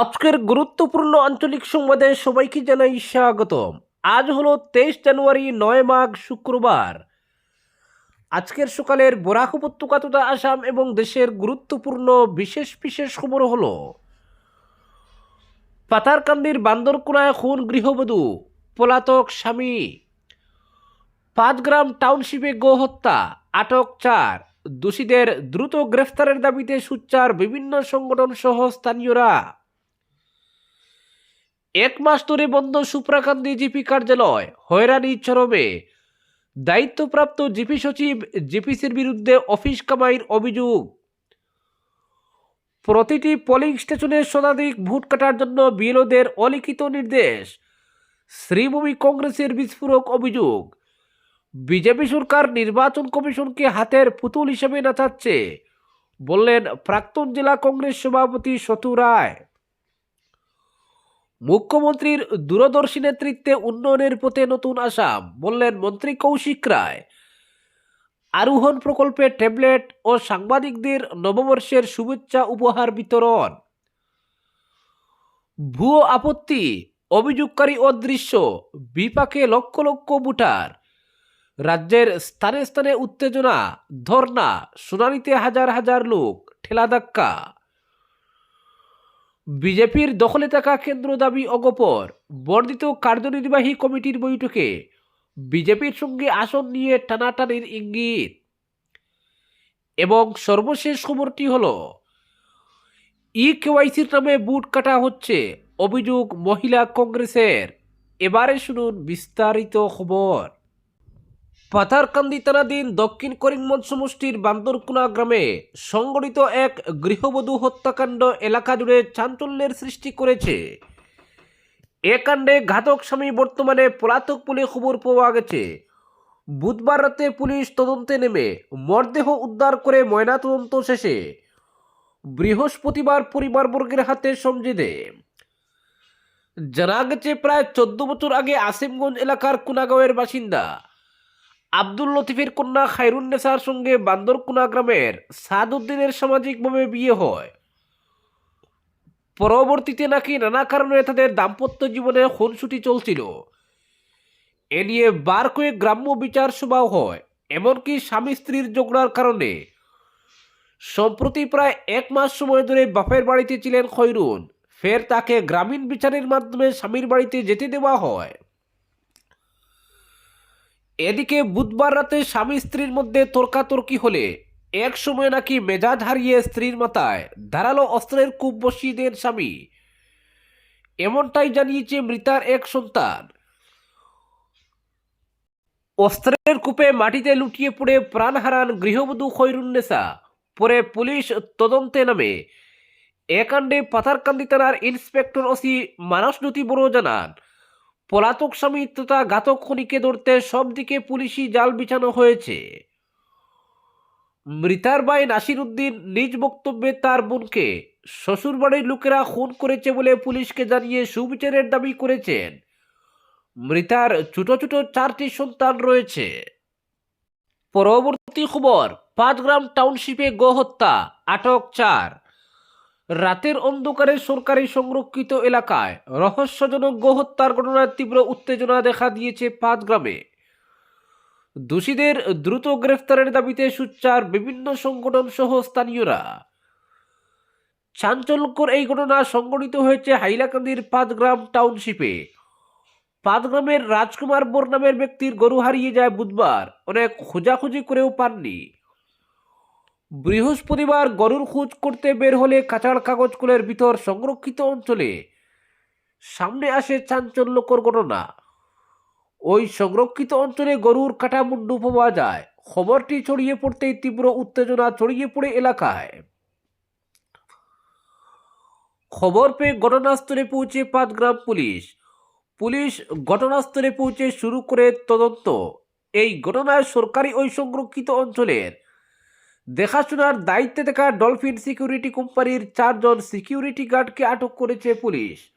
আজকের গুরুত্বপূর্ণ আঞ্চলিক সংবাদে সবাইকে জানাই স্বাগতম। আজ হলো তেইশ জানুয়ারি, নয় মাঘ, শুক্রবার। আজকের সকালের বরাক উপত্যকা তথা আসাম এবং দেশের গুরুত্বপূর্ণ বিশেষ বিশেষ খবর হলো, পাতারকান্দির বান্দরকুনায় খুন গৃহবধূ, পলাতক স্বামী, পাঁচগ্রাম টাউনশিপে গোহত্যা, আটক চার, দোষীদের দ্রুত গ্রেফতারের দাবিতে সুচ্চার বিভিন্ন সংগঠন সহ স্থানীয়রা। এক মাস ধরে বন্ধ সুপ্রাকান্দি জিপি কার্যালয়। হয়রানি চরমে। দায়িত্বপ্রাপ্ত জিপি সচিব জিপিসির বিরুদ্ধে অফিস কামাইয়ের অভিযোগ। প্রতিটি পোলিং স্টেশনে শতাধিক ভোট কাটার জন্য বিএলওদের অলিখিত নির্দেশ। শ্রীভূমি কংগ্রেসের বিস্ফোরক অভিযোগ। বিজেপি সরকার নির্বাচন কমিশনকে হাতের পুতুল হিসেবে নাচাচ্ছে, বললেন প্রাক্তন জেলা কংগ্রেস সভাপতি সতু রায়। মুখ্যমন্ত্রীর দূরদর্শী নেতৃত্বে উন্নয়নের পথে নতুন আসাম বললেন মন্ত্রী কৌশিক রায়। আরোহণ প্রকল্পে ট্যাবলেট ও সাংবাদিকদের নববর্ষের শুভেচ্ছা উপহার বিতরণ। ভুয়ো আপত্তি, অভিযোগকারী অদৃশ্য, বিপাকে লক্ষ লক্ষ ভোটার। রাজ্যের স্থানে স্থানে উত্তেজনা ধর্না শুনানিতে হাজার হাজার লোক ঠেলাধাক্কা বিজেপির দখলে থাকা কেন্দ্র দাবি অগপর। বর্ধিত কার্যনির্বাহী কমিটির বৈঠকে বিজেপির সঙ্গে আসন নিয়ে টানাটানির ইঙ্গিত। এবং সর্বশেষ খবরটি হল ই কেওয়াইসির নামে বুট কাটা হচ্ছে অভিযোগ মহিলা কংগ্রেসের। এবারে শুনুন বিস্তারিত খবর। পাথারকান্দি থানাধীন দক্ষিণ করিমগঞ্জ সমষ্টির বান্দরকুনা গ্রামে সংগঠিত এক গৃহবধূ হত্যাকাণ্ড এলাকা জুড়ে চাঞ্চল্যের সৃষ্টি করেছে। এ কাণ্ডে ঘাতক স্বামী বর্তমানে পলাতক বলে খবর পাওয়া গেছে। বুধবার রাতে পুলিশ তদন্তে নেমে মরদেহ উদ্ধার করে ময়নাতদন্ত শেষে বৃহস্পতিবার পরিবারবর্গের হাতে সমঝে দেয় জানা গেছে, প্রায় চোদ্দ বছর আগে আসিমগঞ্জ এলাকার কুনাগাঁওয়ের বাসিন্দা আব্দুল লতিফের কন্যা খায়রুন্নেসার সঙ্গে বান্দরকুনা গ্রামের সাদউদ্দিনের সামাজিকভাবে বিয়ে হয়। পরবর্তীতে নাকি নানা কারণে তাদের দাম্পত্য জীবনে খুনসুটি চলছিল। এ নিয়ে বার কয়েক গ্রাম্য বিচার সভাও হয়, এমনকি স্বামী স্ত্রীর ঝগড়ার কারণে। সম্প্রতি প্রায় এক মাস সময় ধরে বাপের বাড়িতে ছিলেন খৈরুন ফের তাকে গ্রামীণ বিচারের মাধ্যমে স্বামীর বাড়িতে যেতে দেওয়া হয়। এদিকে বুধবার রাতে স্বামী স্ত্রীর মধ্যে তর্কাতর্কি হলে এক সময় নাকি মেজাজ হারিয়ে স্ত্রীর মাথায় ধারালো অস্ত্রের কূপ বসিয়ে দেন স্বামী। এমনটাই জানিয়েছে মৃতার এক সন্তান। অস্ত্রের কূপে মাটিতে লুটিয়ে পড়ে প্রাণ হারান গৃহবধূ খৈরুন্নেসা পরে পুলিশ তদন্তে নামে। এ কাণ্ডে পাথারকান্দি থানার ইন্সপেক্টর ওসি মানসনতি বড় জানান পলাতক স্বামী তথা ঘাতক খনিকে ধরতে সব দিকে পুলিশি জাল বিছানো হয়েছে। মৃতার ভাই নাসির উদ্দিন নিজ বক্তব্যে তার বোনকে, শ্বশুরবাড়ির লোকেরা খুন করেছে বলে পুলিশকে জানিয়ে সুবিচারের দাবি করেছেন। মৃতার ছোট ছোট চারটি সন্তান রয়েছে। পরবর্তী খবর, পাঁচগ্রাম টাউনশিপে গোহত্যা আটক চার। রাতের অন্ধকারে সরকারি সংরক্ষিত এলাকায় রহস্যজনক গোহত্যার ঘটনার তীব্র উত্তেজনা দেখা দিয়েছে পাঁচ গ্রামে দোষীদের দ্রুত গ্রেফতারের দাবিতে সুচ্চার বিভিন্ন সংগঠন সহ স্থানীয়রা। চাঞ্চল্যকর এই ঘটনা সংঘটিত হয়েছে হাইলাকান্দির পাঁচগ্রাম টাউনশিপে। পাঁচগ্রামের রাজকুমার বোর নামের ব্যক্তির গরু হারিয়ে যায় বুধবার। অনেক খোঁজাখুঁজি করেও পাননি। বৃহস্পতিবার গরুর খোঁজ করতে বের হলে কাঁচার কাগজগুলোর ভিতর সংরক্ষিত অঞ্চলে সামনে আসে চাঞ্চল্যকর ঘটনা। ওই সংরক্ষিত অঞ্চলে গরুর কাটা মুন্ডু পাওয়া যায়। খবরটি ছড়িয়ে পড়তেই তীব্র উত্তেজনা ছড়িয়ে পড়ে এলাকায়। খবর পেয়ে ঘটনাস্থলে পৌঁছে পাঁচগ্রাম পুলিশ। পুলিশ ঘটনাস্থলে পৌঁছে শুরু করে তদন্ত। এই ঘটনায় সরকারি ওই সংরক্ষিত অঞ্চলের দেখাশোনার দায়িত্বে থাকা ডলফিন সিকিউরিটি কোম্পানির চারজন সিকিউরিটি গার্ডকে আটক করেছে পুলিশ।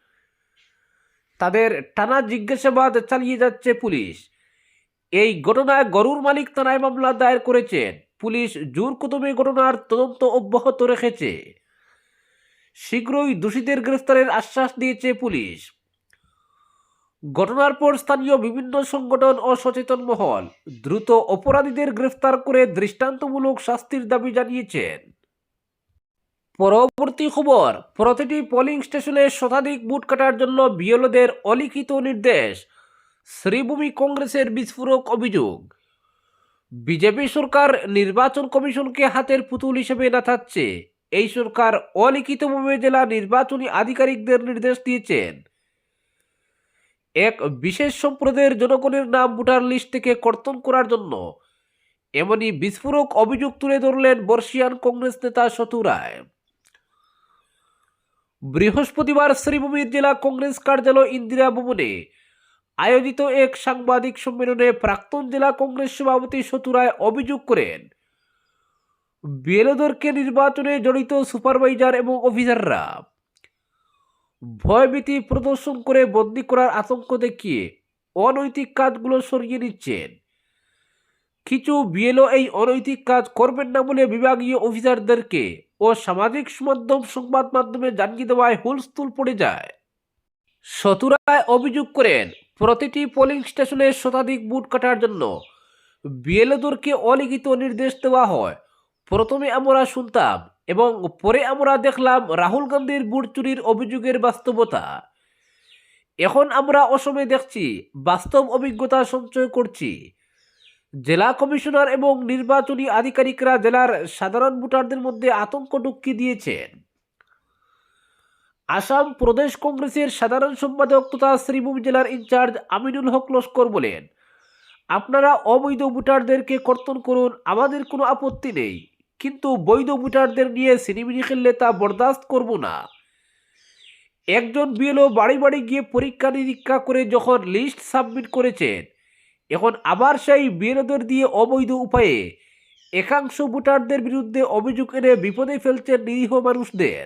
তাদের টানা জিজ্ঞাসাবাদ চালিয়ে যাচ্ছে পুলিশ। এই ঘটনায় গরুর মালিক থানায় মামলা দায়ের করেছেন। পুলিশ জোর কদমে ঘটনার তদন্ত অব্যাহত রেখেছে। শীঘ্রই দোষীদের গ্রেফতারের আশ্বাস দিয়েছে পুলিশ। ঘটনার পর স্থানীয় বিভিন্ন সংগঠন ও সচেতন মহল দ্রুত অপরাধীদের গ্রেফতার করে দৃষ্টান্তমূলক শাস্তির দাবি জানিয়েছেন। পরবর্তী খবর, প্রতিটি পোলিং স্টেশনে শতাধিক বুট কাটার জন্য বিএলওদের অলিখিত নির্দেশ, শ্রীভূমি কংগ্রেসের বিস্ফোরক অভিযোগ। বিজেপি সরকার নির্বাচন কমিশনকে হাতের পুতুল হিসেবে নাথাচ্ছে। এই সরকার অলিখিতভাবে জেলা নির্বাচনী আধিকারিকদের নির্দেশ দিয়েছেন। এক বিশেষ সম্প্রদায়ের জনগণের নাম ভোটার লিস্ট থেকে কর্তন করার জন্য। এমনই বিস্ফোরক অভিযোগ তুলে ধরলেন বর্ষিয়ান কংগ্রেস নেতা রায়। বৃহস্পতিবার শ্রীভূমির জেলা কংগ্রেস কার্যালয় ইন্দিরা ভবনে আয়োজিত এক সাংবাদিক সম্মেলনে প্রাক্তন জেলা কংগ্রেস সভাপতি রায় অভিযোগ করেন বিএলওদেরকে নির্বাচনে জড়িত সুপারভাইজার এবং অফিসাররা ভয়ভীতি প্রদর্শন করে বন্দি করার আতঙ্ক দেখিয়ে অনৈতিক কাজগুলো সরিয়ে নিচ্ছেন। কিছু বিএলও এই অনৈতিক কাজ করবেন না বলে বিভাগীয় অফিসারদেরকে ও সামাজিক মাধ্যম সংবাদ মাধ্যমে জানিয়ে দেওয়ায় হুলস্থুল পড়ে যায়। শতুরায় অভিযোগ করেন, প্রতিটি পোলিং স্টেশনে শতাধিক বুট কাটার জন্য বিএলওদেরকে অলিখিত নির্দেশ দেওয়া হয়। প্রথমে আমরা শুনতাম এবং পরে আমরা দেখলাম রাহুল গান্ধীর বুট চুরির অভিযোগের বাস্তবতা। এখন আমরা অসমে দেখছি, বাস্তব অভিজ্ঞতা সঞ্চয় করছি। জেলা কমিশনার এবং নির্বাচনী আধিকারিকরা জেলার সাধারণ ভোটারদের মধ্যে আতঙ্ক ঢুকিয়ে দিয়েছেন। আসাম প্রদেশ কংগ্রেসের সাধারণ সম্পাদক তথা শ্রীভূমি জেলার ইনচার্জ আমিনুল হক লস্কর বলেন, আপনারা অবৈধ ভোটারদেরকে কর্তন করুন, আমাদের কোনো আপত্তি নেই। কিন্তু বৈধ ভোটারদের নিয়ে সিনেমিনি খেললে তা বরদাস্ত করব না। একজন বিএলও বাড়ি বাড়ি গিয়ে পরীক্ষা নিরীক্ষা করে যখন লিস্ট সাবমিট করেছেন, এখন আবার সেই বিএলওদের দিয়ে অবৈধ উপায়ে একাংশ ভোটারদের বিরুদ্ধে অভিযোগ এনে বিপদে ফেলছেন নিরীহ মানুষদের।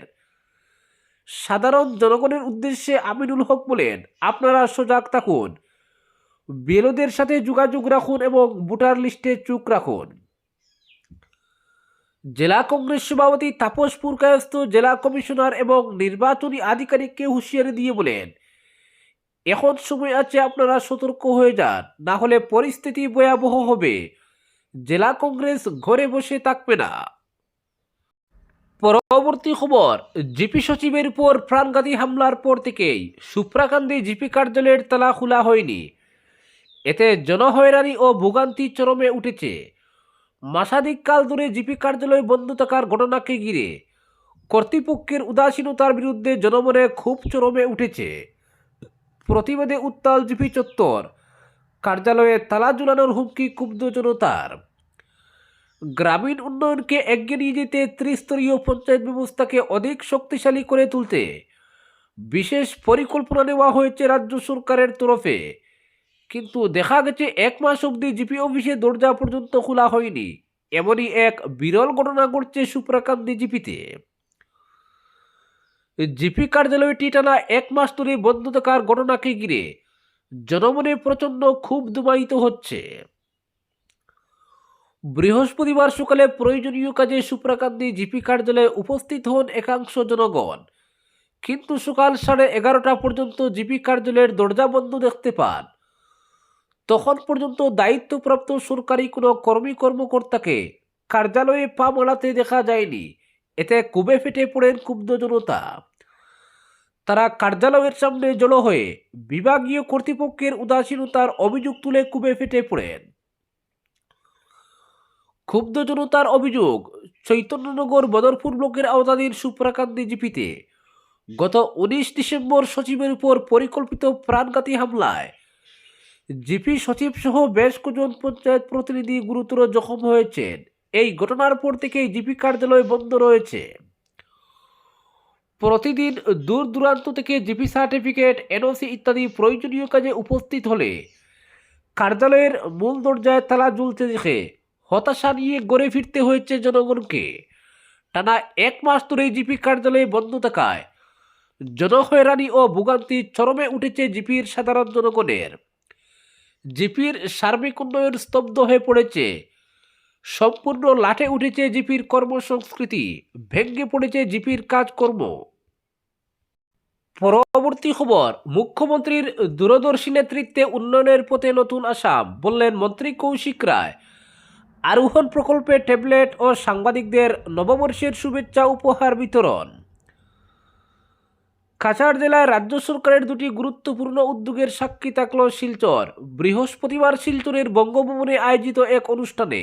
সাধারণ জনগণের উদ্দেশ্যে আমিনুল হক বলেন, আপনারা সজাগ থাকুন, বিএলওদের সাথে যোগাযোগ রাখুন এবং ভোটার লিস্টে চুক রাখুন। জেলা কংগ্রেস সভাপতি তাপস পুরকায়স্ত জেলা কমিশনার এবং নির্বাচনী আধিকারিককে হুঁশিয়ারি দিয়ে বলেন, এখন সময় আছে আপনারা সতর্ক হয়ে যান, না হলে পরিস্থিতি ভয়াবহ হবে। জেলা কংগ্রেস ঘরে বসে থাকবে না। পরবর্তী খবর, জিপি সচিবের উপর প্রাণঘাতী হামলার পর থেকেই সুপ্রাকান্দি জিপি কার্যালয়ের তালা খোলা হয়নি। এতে জনহয়রানি ও ভোগান্তি চরমে উঠেছে। মাসাধিক কাল ধরে জিপি কার্যালয় বন্ধ থাকার ঘটনাকে ঘিরে কর্তৃপক্ষের উদাসীনতার বিরুদ্ধে জনমনে খুব চরমে উঠেছে। প্রতিবাদে উত্তাল জিপি চত্বর, কার্যালয়ে তালা ঝুলানোর হুমকি ক্ষুব্ধ জনতার। গ্রামীণ উন্নয়নকে এগিয়ে নিয়ে যেতে ত্রিস্তরীয় পঞ্চায়েত ব্যবস্থাকে অধিক শক্তিশালী করে তুলতে বিশেষ পরিকল্পনা নেওয়া হয়েছে রাজ্য সরকারের তরফে। কিন্তু দেখা গেছে এক মাস অবধি জিপি অফিসে দরজা পর্যন্ত খোলা হয়নি। এমনই এক বিরল ঘটনা ঘটছে সুপ্রাকান্তি জিপিতে। জিপি কার্যালয়টি টানা এক মাস ধরে বন্ধ থাকার ঘটনাকে ঘিরে জনমনে প্রচণ্ড খুব দুমায়িত হচ্ছে। বৃহস্পতিবার সকালে প্রয়োজনীয় কাজে সুপ্রাকান্তি জিপি কার্যালয়ে উপস্থিত হন একাংশ জনগণ। কিন্তু সকাল সাড়ে এগারোটা পর্যন্ত জিপি কার্যালয়ের দরজা বন্ধ দেখতে পান। তখন পর্যন্ত দায়িত্বপ্রাপ্ত সরকারি কোনো কর্মী কর্মকর্তাকে কার্যালয়ে পা মালাতে দেখা যায়নি। এতে কুবে ফেটে পড়েন ক্ষুব্ধ জনতা। তারা কার্যালয়ের সামনে জড়ো হয়ে বিভাগীয় কর্তৃপক্ষের উদাসীনতার অভিযোগ তুলে কুবে ফেটে পড়েন। ক্ষুব্ধ জনতার অভিযোগ, চৈতন্যনগর বদরপুর ব্লকের আওতাধীন সুপ্রাকান্তি জিপিতে গত উনিশ ডিসেম্বর সচিবের উপর পরিকল্পিত প্রাণঘাতী হামলায় জিপি সচিব সহ বেশ কজন পঞ্চায়েত প্রতিনিধি গুরুতর জখম হয়েছেন। এই ঘটনার পর থেকেই জিপি কার্যালয় বন্ধ রয়েছে। প্রতিদিন দূর দূরান্ত থেকে জিপি সার্টিফিকেট, এনওসি ইত্যাদি প্রয়োজনীয় কাজে উপস্থিত হলে কার্যালয়ের মূল দরজায় তালা ঝুলতে দেখে হতাশা নিয়ে গড়ে ফিরতে হয়েছে জনগণকে। টানা এক মাস ধরে জিপি কার্যালয়ে বন্ধ থাকায় জনহয়রানি ও ভোগান্তি চরমে উঠেছে জিপির সাধারণ জনগণের। জিপির সার্বিক উন্নয়ন স্তব্ধ হয়ে পড়েছে। সম্পূর্ণ লাঠে উঠেছে জিপির কর্মসংস্কৃতি, ভেঙে পড়েছে জিপির কাজকর্ম। পরবর্তী খবর, মুখ্যমন্ত্রীর দূরদর্শী নেতৃত্বে উন্নয়নের পথে নতুন আসাম বললেন মন্ত্রী কৌশিক রায়। আরোহণ প্রকল্পে ট্যাবলেট ও সাংবাদিকদের নববর্ষের শুভেচ্ছা উপহার বিতরণ। কাছাড় জেলায় রাজ্য সরকারের দুটি গুরুত্বপূর্ণ উদ্যোগের সাক্ষী থাকল শিলচর। বৃহস্পতিবার শিলচরের বঙ্গভবনে আয়োজিত এক অনুষ্ঠানে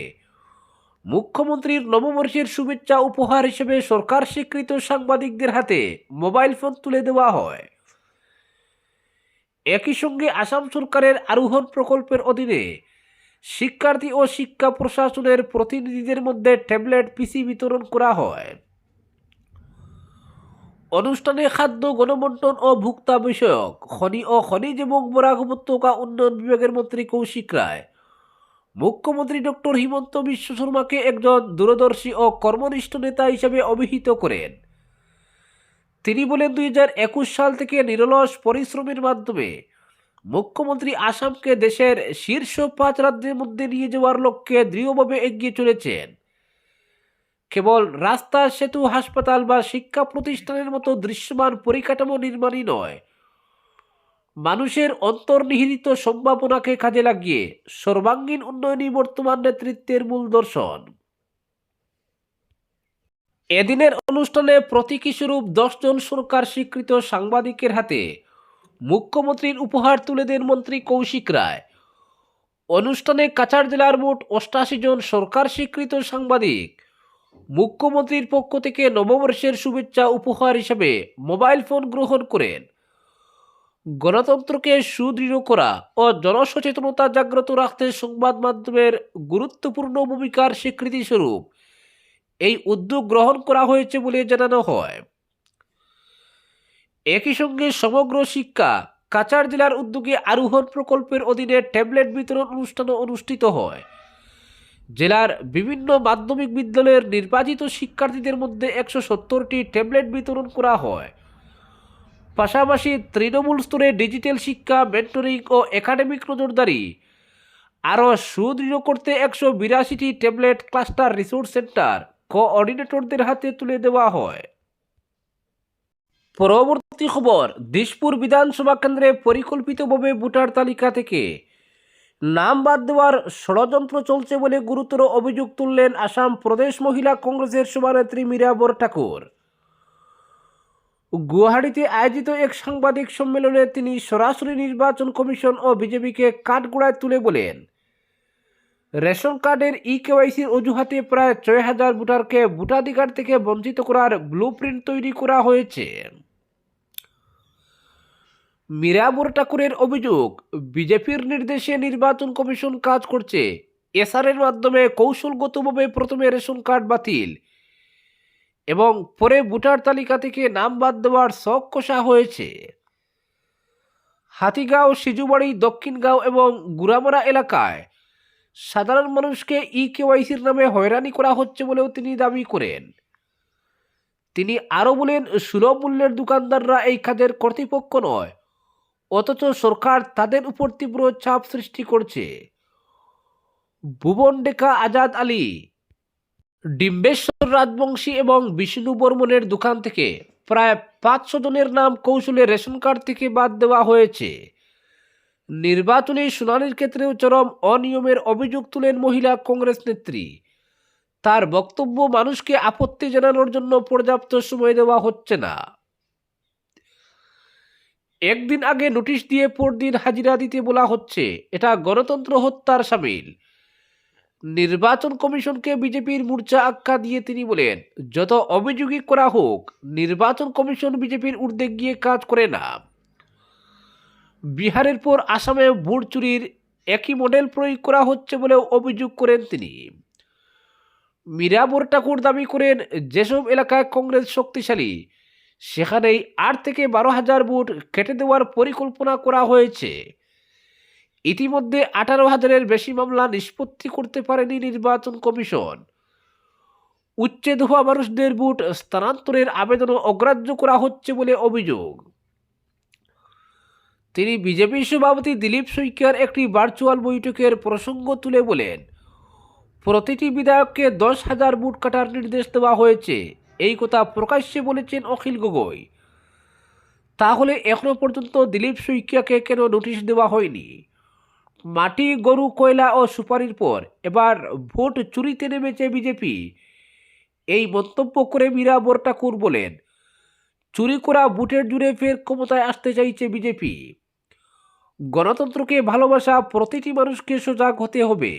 মুখ্যমন্ত্রীর নববর্ষের শুভেচ্ছা উপহার হিসেবে সরকার স্বীকৃত সাংবাদিকদের হাতে মোবাইল ফোন তুলে দেওয়া হয়। একই সঙ্গে আসাম সরকারের আরোহণ প্রকল্পের অধীনে শিক্ষার্থী ও শিক্ষা প্রশাসনের প্রতিনিধিদের মধ্যে ট্যাবলেট, পিসি বিতরণ করা হয়। অনুষ্ঠানে খাদ্য, গণবন্টন ও ভোক্তা বিষয়ক খনি ও খনিজ এবং বরাক উপত্যকা উন্নয়ন বিভাগের মন্ত্রী কৌশিক রায়, মুখ্যমন্ত্রী ডক্টর হিমন্ত বিশ্ব শর্মাকে একজন দূরদর্শী ও কর্মনিষ্ঠ নেতা হিসেবে অভিহিত করেন। তিনি বলেন, দুই হাজার একুশ সাল থেকে নিরলস পরিশ্রমের মাধ্যমে মুখ্যমন্ত্রী আসামকে দেশের শীর্ষ পাঁচ রাজ্যের মধ্যে নিয়ে যাওয়ার লক্ষ্যে দৃঢ়ভাবে এগিয়ে চলেছেন। কেবল রাস্তা, সেতু, হাসপাতাল বা শিক্ষা প্রতিষ্ঠানের মতো দৃশ্যমান পরিকাঠামো নির্মাণই নয়। মানুষের অন্তর্নিহিত সম্ভাবনাকে কাজে লাগিয়ে সর্বাঙ্গীন উন্নয়নই বর্তমান নেতৃত্বের মূল দর্শন। এদিনের অনুষ্ঠানে প্রতীকী স্বরূপ দশজন সরকার স্বীকৃত সাংবাদিকের হাতে মুখ্যমন্ত্রীর উপহার তুলে দেন মন্ত্রী কৌশিক রায়। অনুষ্ঠানে কাছাড় জেলার মোট অষ্টাশি জন সরকার স্বীকৃত সাংবাদিক মুখ্যমন্ত্রীর পক্ষ থেকে নববর্ষের শুভেচ্ছা উপহার হিসেবে মোবাইল ফোন গ্রহণ করেন। গণতন্ত্রকে সুদৃঢ় করা ও জনসচেতনতা জাগ্রত রাখতে সংবাদ মাধ্যমের গুরুত্বপূর্ণ ভূমিকার স্বীকৃতি স্বরূপ এই উদ্যোগ গ্রহণ করা হয়েছে বলে জানানো হয়। একই সঙ্গে সমগ্র শিক্ষা কাছাড় জেলার উদ্যোগে আরোহণ প্রকল্পের অধীনে ট্যাবলেট বিতরণ অনুষ্ঠানও অনুষ্ঠিত হয়। জেলার বিভিন্ন মাধ্যমিক বিদ্যালয়ের নির্বাচিত শিক্ষার্থীদের মধ্যে একশো সত্তরটি ট্যাবলেট বিতরণ করা হয়। পাশাপাশি তৃণমূল স্তরে ডিজিটাল শিক্ষা মেন্টরিং ও একাডেমিক নজরদারি। আরও সুদৃঢ় করতে একশো বিরাশিটি ট্যাবলেট ক্লাস্টার রিসোর্স সেন্টার কোঅর্ডিনেটরদের হাতে তুলে দেওয়া হয়। পরবর্তী খবর দিশপুর বিধানসভা কেন্দ্রে পরিকল্পিতভাবে ভোটার তালিকা থেকে নাম বাদ দেওয়ার ষড়যন্ত্র চলছে বলে গুরুতর অভিযোগ তুললেন আসাম প্রদেশ মহিলা কংগ্রেসের সভানেত্রী মীরাবর ঠাকুর। গুয়াহাটিতে আয়োজিত এক সাংবাদিক সম্মেলনে তিনি সরাসরি নির্বাচন কমিশন ও বিজেপিকে কাঠগোড়ায় তুলে বলেন, রেশন কার্ডের ই কেওয়াইসির অজুহাতে প্রায় ছয় হাজার ভোটারকে ভোটাধিকার থেকে বঞ্চিত করার ব্লু তৈরি করা হয়েছে। মীরাবর ঠাকুরের অভিযোগ, বিজেপির নির্দেশে নির্বাচন কমিশন কাজ করছে। এসআরের মাধ্যমে কৌশলগতভাবে প্রথমে রেশন কার্ড বাতিল। এবং পরে ভোটার তালিকা থেকে নাম বাদ দেওয়ার শখ কষা হয়েছে। হাতিগাঁও, সিজুবাড়ি, দক্ষিণগাঁও এবং গুরামারা এলাকায় সাধারণ মানুষকে ই কেওয়াইসির নামে হয়রানি করা হচ্ছে বলেও তিনি দাবি করেন। তিনি আরও বলেন, সুলভ মূল্যের দোকানদাররা এই খাদের কর্তৃপক্ষ নয় অথচ সরকার তাদের উপর তীব্র চাপ সৃষ্টি করছে। ভুবন ডেকা আজাদ আলী, ডিম্বেশ্বর রাজবংশী এবং বিষ্ণু বর্মনের দোকান থেকে প্রায় পাঁচশো জনের নাম কৌশলে রেশন কার্ড থেকে বাদ দেওয়া হয়েছে। নির্বাচনী শুনানির ক্ষেত্রেও চরম অনিয়মের অভিযোগ তুলেন মহিলা কংগ্রেস নেত্রী। তার বক্তব্য মানুষকে আপত্তি জানানোর জন্য পর্যাপ্ত সময় দেওয়া হচ্ছে না। একদিন আগে নোটিশ দিয়ে পরদিন হাজিরা দিতে বলা হচ্ছে, এটা গণতন্ত্র হত্যার সামিল। নির্বাচন কমিশনকে বিজেপির মূর্চা আখ্যা দিয়ে তিনি বলেন, যত অভিযোগই করা হোক, নির্বাচন কমিশন বিজেপির ঊর্ধ্বে গিয়ে কাজ করে না। বিহারের পর আসামে ভোট চুরির একই মডেল প্রয়োগ করা হচ্ছে বলেও অভিযোগ করেন তিনি। মীরাবর ঠাকুর দাবি করেন, যেসব এলাকায় কংগ্রেস শক্তিশালী সেখানেই আট থেকে বারো হাজার বুট কেটে দেওয়ার পরিকল্পনা করা হয়েছে। ইতিমধ্যে আঠারো হাজারের বেশি মামলা নিষ্পত্তি করতে পারেনি নির্বাচন কমিশন। উচ্ছেদ হওয়া মানুষদের বুট স্থানান্তরের আবেদনও অগ্রাহ্য করা হচ্ছে বলে অভিযোগ। তিনি বিজেপি সভাপতি দিলীপ শইকিয়ার একটি ভার্চুয়াল বৈঠকের প্রসঙ্গ তুলে বলেন, প্রতিটি বিধায়ককে দশ হাজার বুট কাটার নির্দেশ দেওয়া হয়েছে। এই কথা প্রকাশ্যে বলেছেন অখিল গগৈ। তাহলে এখনও পর্যন্ত দিলীপ শইকিয়াকে কেন নোটিশ দেওয়া হয়নি? মাটি, গরু, কয়লা ও সুপারির পর এবার ভোট চুরিতে নেমেছে বিজেপি। এই মন্তব্য করে মীরা বরটাকুর বলেন, চুরি করা বুটের জুড়ে ফের ক্ষমতায় আসতে চাইছে বিজেপি। গণতন্ত্রকে ভালোবাসা প্রতিটি মানুষকে সজাগ হতে হবে।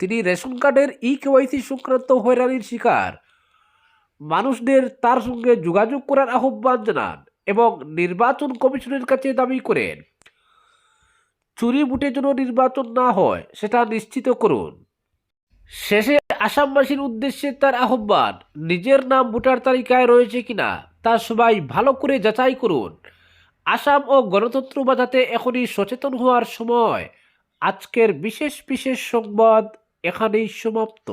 তিনি রেশন কার্ডের ই কেওয়াইসি সংক্রান্ত হয়রানির শিকার। মানুষদের তার সঙ্গে যোগাযোগ করার আহ্বান জানান এবং নির্বাচন কমিশনের কাছে দাবি করেন। চুরি বুটে যেন নির্বাচন না হয়, সেটা নিশ্চিত করুন। শেষে আসামবাসীর উদ্দেশ্যে তার আহ্বান, নিজের নাম ভোটার তালিকায় রয়েছে কিনা, তা সবাই ভালো করে যাচাই করুন। আসাম ও গণতন্ত্র বাঁচাতে এখনই সচেতন হওয়ার সময়। আজকের বিশেষ বিশেষ সংবাদ এখানেই সমাপ্ত।